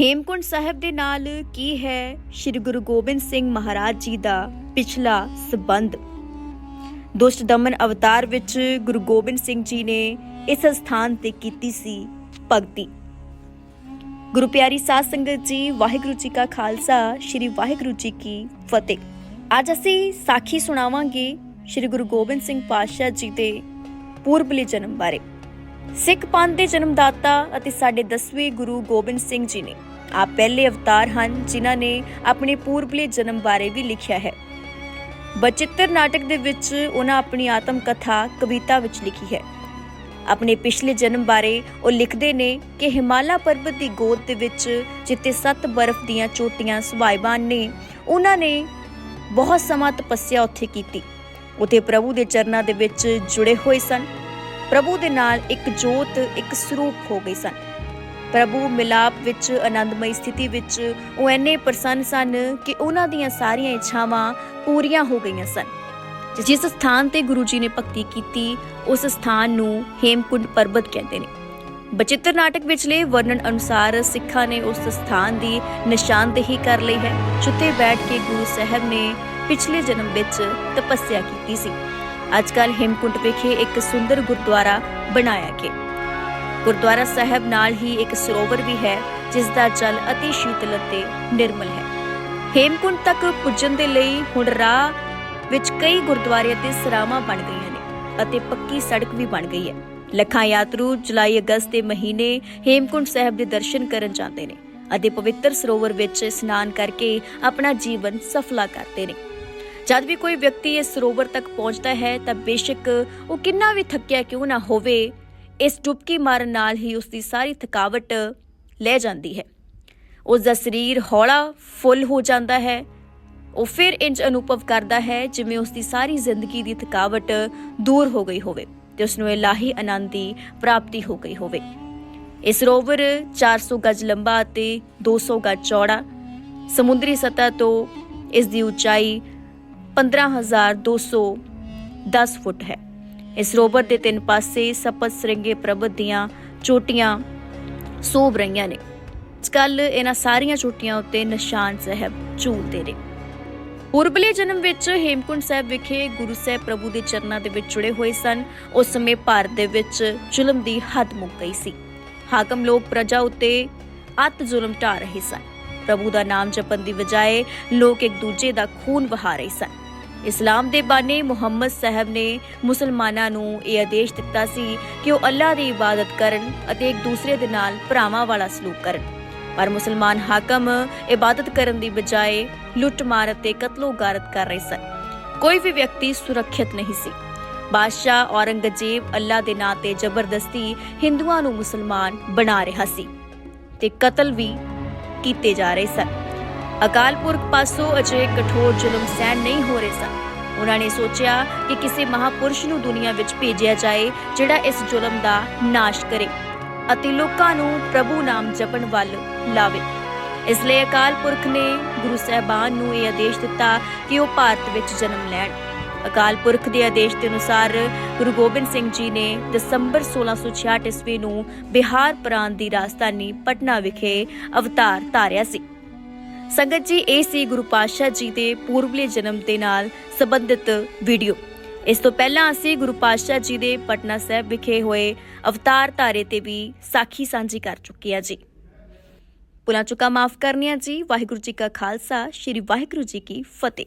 ਹੇਮਕੁੰਟ ਸਾਹਿਬ ਦੇ ਨਾਲ ਕੀ ਹੈ ਸ੍ਰੀ ਗੁਰੂ ਗੋਬਿੰਦ ਸਿੰਘ ਮਹਾਰਾਜ ਜੀ ਦਾ ਪਿਛਲਾ ਸਬੰਧ? ਦੁਸ਼ਟ ਦਮਨ ਅਵਤਾਰ ਵਿੱਚ ਗੁਰੂ ਗੋਬਿੰਦ ਸਿੰਘ ਜੀ ਨੇ ਇਸ ਸਥਾਨ ਤੇ ਕੀਤੀ ਸੀ ਭਗਤੀ। ਗੁਰੂ ਪਿਆਰੀ ਸਾਧ ਸੰਗਤ ਜੀ, ਵਾਹਿਗੁਰੂ ਜੀ ਕਾ ਖਾਲਸਾ, ਸ੍ਰੀ ਵਾਹਿਗੁਰੂ ਜੀ ਕੀ ਫਤਿਹ। ਅੱਜ ਅਸੀਂ ਸਾਖੀ ਸੁਣਾਵਾਂਗੇ ਸ੍ਰੀ ਗੁਰੂ ਗੋਬਿੰਦ ਸਿੰਘ ਪਾਤਸ਼ਾਹ ਜੀ ਦੇ ਪੂਰਬਲੇ ਜਨਮ ਬਾਰੇ। ਸਿੱਖ ਪੰਥ ਦੇ ਜਨਮਦਾਤਾ ਅਤੇ ਸਾਡੇ 10ਵੇਂ ਗੁਰੂ ਗੋਬਿੰਦ ਸਿੰਘ ਜੀ ਨੇ ਆਪ ਪਹਿਲੇ ਅਵਤਾਰ ਹਨ, ਜਿਨ੍ਹਾਂ ਨੇ ਆਪਣੇ ਪੂਰਬਲੇ ਜਨਮ ਬਾਰੇ ਵੀ ਲਿਖਿਆ ਹੈ। ਬਚਿੱਤਰ ਨਾਟਕ ਦੇ ਵਿੱਚ ਉਹਨਾਂ ਆਪਣੀ ਆਤਮ ਕਥਾ, ਕਵਿਤਾ ਵਿੱਚ ਲਿਖੀ ਹੈ। ਆਪਣੇ ਪਿਛਲੇ ਜਨਮ ਬਾਰੇ ਉਹ ਲਿਖਦੇ ਨੇ ਕਿ ਹਿਮਾਲਾ ਪਰਬਤ ਦੀ ਗੋਦ ਦੇ ਵਿੱਚ ਜਿੱਤੇ ਸੱਤ ਬਰਫ਼ ਦੀਆਂ ਚੋਟੀਆਂ ਸੁਭਾਈਬਾਨ ਨੇ, ਉਹਨਾਂ ਨੇ ਬਹੁਤ ਸਮਾਂ ਤਪੱਸਿਆ ਉੱਥੇ ਕੀਤੀ। ਉਥੇ ਪ੍ਰਭੂ ਦੇ ਚਰਨਾਂ ਦੇ ਵਿੱਚ ਜੁੜੇ ਹੋਏ ਸਨ। ਪ੍ਰਭੂ ਦੇ ਨਾਲ ਇੱਕ ਜੋਤ, ਇੱਕ ਸਰੂਪ ਹੋ ਗਏ ਸਨ। ਪ੍ਰਭੂ ਮਿਲਾਪ ਵਿੱਚ, ਆਨੰਦਮਈ ਸਥਿਤੀ ਵਿੱਚ ਉਹ ਐਨੇ ਪ੍ਰਸੰਨ ਸਨ ਕਿ ਉਹਨਾਂ ਦੀਆਂ ਸਾਰੀਆਂ ਇੱਛਾਵਾਂ ਪੂਰੀਆਂ ਹੋ ਗਈਆਂ ਸਨ। ਜਿਸ ਸਥਾਨ ਤੇ ਗੁਰੂ ਜੀ ਨੇ ਭਗਤੀ ਕੀਤੀ, ਉਸ ਸਥਾਨ ਨੂੰ ਹੇਮਕੁੰਡ ਪਰਬਤ ਕਹਿੰਦੇ ਨੇ। ਬਚਿੱਤਰ ਨਾਟਕ ਵਿਚਲੇ ਵਰਣਨ ਅਨੁਸਾਰ ਸਿੱਖਾਂ ਨੇ ਉਸ ਸਥਾਨ ਦੀ ਨਿਸ਼ਾਨਦੇਹੀ ਕਰ ਲਈ ਹੈ। ਜਿੱਥੇ ਬੈਠ ਕੇ ਗੁਰੂ ਸਾਹਿਬ ਨੇ ਪਿਛਲੇ ਜਨਮ ਵਿੱਚ ਤਪੱਸਿਆ ਕੀਤੀ ਸੀ। ਅੱਜਕੱਲ ਹੇਮਕੁੰਟ ਵਿਖੇ ਇੱਕ ਸੁੰਦਰ ਗੁਰਦੁਆਰਾ ਬਣਾਇਆ ਗਿਆ। ਗੁਰਦੁਆਰਾ ਸਾਹਿਬ ਨਾਲ ਹੀ ਇੱਕ ਸਰੋਵਰ ਵੀ ਹੈ, ਜਿਸ ਦਾ ਜਲ ਅਤੀ ਸ਼ੀਤਲ ਅਤੇ ਨਿਰਮਲ ਹੈ। ਹੇਮਕੁੰਟ ਤੱਕ ਪੁੱਜਣ ਦੇ ਲਈ ਹੁਣ ਰਾਹ ਵਿੱਚ ਕਈ ਗੁਰਦੁਆਰੇ ਅਤੇ ਸਰਾਵਾਂ ਬਣ ਗਈਆਂ ਨੇ ਅਤੇ ਪੱਕੀ ਸੜਕ ਵੀ ਬਣ ਗਈ ਹੈ। ਲੱਖਾਂ ਯਾਤਰੂ ਜੁਲਾਈ ਅਗਸਤ ਦੇ ਮਹੀਨੇ ਹੇਮਕੁੰਟ ਸਾਹਿਬ ਦੇ ਦਰਸ਼ਨ ਕਰਨ ਜਾਂਦੇ ਨੇ ਅਤੇ ਪਵਿੱਤਰ ਸਰੋਵਰ ਵਿੱਚ ਇਸ਼ਨਾਨ ਕਰਕੇ ਆਪਣਾ ਜੀਵਨ ਸਫਲਾ ਕਰਦੇ ਨੇ। ਜਦ ਵੀ ਕੋਈ ਵਿਅਕਤੀ ਇਸ ਸਰੋਵਰ ਤੱਕ ਪਹੁੰਚਦਾ ਹੈ ਤਾਂ ਬੇਸ਼ੱਕ ਉਹ ਕਿੰਨਾ ਵੀ ਥੱਕਿਆ ਕਿਉਂ ਨਾ ਹੋਵੇ ਇਸ ਡੁਬਕੀ ਮਾਰਨ ਨਾਲ ਹੀ ਉਸ ਦੀ ਸਾਰੀ ਥਕਾਵਟ ਲੈ ਜਾਂਦੀ ਹੈ। ਉਸ ਦਾ ਸਰੀਰ ਹੌਲਾ ਫੁੱਲ ਹੋ ਜਾਂਦਾ ਹੈ। ਉਹ ਫਿਰ ਇੰਜ ਅਨੁਭਵ ਕਰਦਾ ਹੈ ਜਿਵੇਂ ਉਸ ਦੀ ਸਾਰੀ ਜ਼ਿੰਦਗੀ ਦੀ ਥਕਾਵਟ ਦੂਰ ਹੋ ਗਈ ਹੋਵੇ ਤੇ ਉਸ ਨੂੰ ਇਲਾਹੀ ਆਨੰਦ ਦੀ ਪ੍ਰਾਪਤੀ ਹੋ ਗਈ ਹੋਵੇ। ਇਹ ਸਰੋਵਰ 400 ਗਜ ਲੰਬਾ ਅਤੇ 200 ਗਜ ਚੌੜਾ ਸਮੁੰਦਰੀ ਸਤਹ ਤੋਂ ਇਸ ਦੀ ਉਚਾਈ 15210 ਫੁੱਟ ਹੈ। ਇਸ ਸਰੋਵਰ ਦੇ ਤਿੰਨ ਪਾਸੇ ਸਪਤ ਸ੍ਰਿੰਗੇ ਪ੍ਰਬਤ ਦੀਆਂ ਚੋਟੀਆਂ ਸੋਭ ਰਹੀਆਂ ਨੇ। ਕੱਲ ਇਹਨਾਂ ਸਾਰੀਆਂ ਚੋਟੀਆਂ ਉੱਤੇ ਨਿਸ਼ਾਨ ਸਾਹਿਬ ਝੂਲਦੇ ਨੇ। ਉਰਬਲੇ ਜਨਮ ਵਿੱਚ ਹੇਮਕੁੰਟ ਸਾਹਿਬ ਵਿਖੇ ਗੁਰੂ ਸਾਹਿਬ ਪ੍ਰਭੂ ਦੇ ਚਰਨਾਂ ਦੇ ਵਿੱਚ ਜੁੜੇ ਹੋਏ ਸਨ। ਉਸ ਸਮੇਂ ਭਾਰਤ ਦੇ ਵਿੱਚ ਜ਼ੁਲਮ ਦੀ ਹੱਦ ਮੁੱਕ ਗਈ ਸੀ। ਹਾਕਮ ਲੋਕ ਪ੍ਰਜਾ ਉੱਤੇ ਅਤ ਜ਼ੁਲਮ ਢਾ ਰਹੇ ਸਨ। ਪ੍ਰਭੂ ਦਾ ਨਾਮ ਜਪਣ ਦੀ ਬਜਾਏ ਲੋਕ ਇੱਕ ਦੂਜੇ ਦਾ ਖੂਨ ਵਹਾ ਰਹੇ ਸਨ। ਇਸਲਾਮ ਦੇ ਬਾਨੀ ਮੁਹੰਮਦ ਸਾਹਿਬ ਨੇ ਮੁਸਲਮਾਨਾਂ ਨੂੰ ਇਹ ਆਦੇਸ਼ ਦਿੱਤਾ ਸੀ ਕਿ ਉਹ ਅੱਲਾਹ ਦੀ ਇਬਾਦਤ ਕਰਨ ਅਤੇ ਇੱਕ ਦੂਸਰੇ ਦੇ ਨਾਲ ਭਰਾਵਾਂ ਵਾਲਾ ਸਲੂਕ ਕਰਨ। ਪਰ ਮੁਸਲਮਾਨ ਹਾਕਮ ਇਬਾਦਤ ਕਰਨ ਦੀ ਬਜਾਏ ਲੁੱਟਮਾਰ ਅਤੇ ਕਤਲੋਗਾਰਤ ਕਰ ਰਹੇ ਸਨ। ਕੋਈ ਵੀ ਵਿਅਕਤੀ ਸੁਰੱਖਿਅਤ ਨਹੀਂ ਸੀ। ਬਾਦਸ਼ਾਹ ਔਰੰਗਜ਼ੇਬ ਅੱਲਾ ਦੇ ਨਾਂ ਤੇ ਜ਼ਬਰਦਸਤੀ ਹਿੰਦੂਆਂ ਨੂੰ ਮੁਸਲਮਾਨ ਬਣਾ ਰਿਹਾ ਸੀ ਤੇ ਕਤਲ ਵੀ ਕੀਤੇ ਜਾ ਰਹੇ ਸਨ। ਅਕਾਲ ਪੁਰਖ ਪਾਸੋਂ ਅਜੇ ਕਠੋਰ ਜ਼ੁਲਮ ਸਹਿਣ ਨਹੀਂ ਹੋ ਰਹੇ ਸਨ। ਉਹਨਾਂ ਨੇ ਸੋਚਿਆ ਕਿ ਕਿਸੇ ਮਹਾਪੁਰਸ਼ ਨੂੰ ਦੁਨੀਆ ਵਿੱਚ ਭੇਜਿਆ ਜਾਏ, ਜਿਹੜਾ ਇਸ ਜ਼ੁਲਮ ਦਾ ਨਾਸ਼ ਕਰੇ ਅਤੇ ਲੋਕਾਂ ਨੂੰ ਪ੍ਰਭੂ ਨਾਮ ਜਪਣ ਵੱਲ ਲਾਵੇ। ਇਸ ਲਈ ਅਕਾਲ ਪੁਰਖ ਨੇ ਗੁਰੂ ਸਾਹਿਬਾਨ ਨੂੰ ਇਹ ਆਦੇਸ਼ ਦਿੱਤਾ ਕਿ ਉਹ ਭਾਰਤ ਵਿੱਚ ਜਨਮ ਲੈਣ। ਅਕਾਲ ਪੁਰਖ ਦੇ ਆਦੇਸ਼ ਦੇ ਅਨੁਸਾਰ ਗੁਰੂ ਗੋਬਿੰਦ ਸਿੰਘ ਜੀ ਨੇ ਦਸੰਬਰ 1666 ਈਸਵੀ ਨੂੰ ਬਿਹਾਰ ਪ੍ਰਾਂਤ ਦੀ ਰਾਜਧਾਨੀ ਪਟਨਾ ਵਿਖੇ ਅਵਤਾਰ ਧਾਰਿਆ ਸੀ। ਸੰਗਤ ਜੀ, ਇਹ ਸੀ ਗੁਰੂ ਪਾਤਸ਼ਾਹ ਜੀ ਦੇ ਪੂਰਬਲੇ ਜਨਮ ਦੇ ਨਾਲ ਸੰਬੰਧਿਤ ਵੀਡੀਓ। ਇਸ ਤੋਂ ਪਹਿਲਾਂ ਅਸੀਂ ਗੁਰੂ ਪਾਤਸ਼ਾਹ ਜੀ ਦੇ ਪਟਨਾ ਸਾਹਿਬ ਵਿਖੇ ਹੋਏ ਅਵਤਾਰ ਧਾਰੇ ਤੇ ਵੀ ਸਾਖੀ ਸਾਂਝੀ ਕਰ ਚੁੱਕੇ ਹਾਂ ਜੀ। ਪੁਲਾਂ ਚੁੱਕਾ ਮਾਫ ਕਰਨੀਆਂ ਜੀ। ਵਾਹਿਗੁਰੂ ਜੀ ਕਾ ਖਾਲਸਾ, ਸ੍ਰੀ ਵਾਹਿਗੁਰੂ ਜੀ ਕੀ ਫਤਿਹ।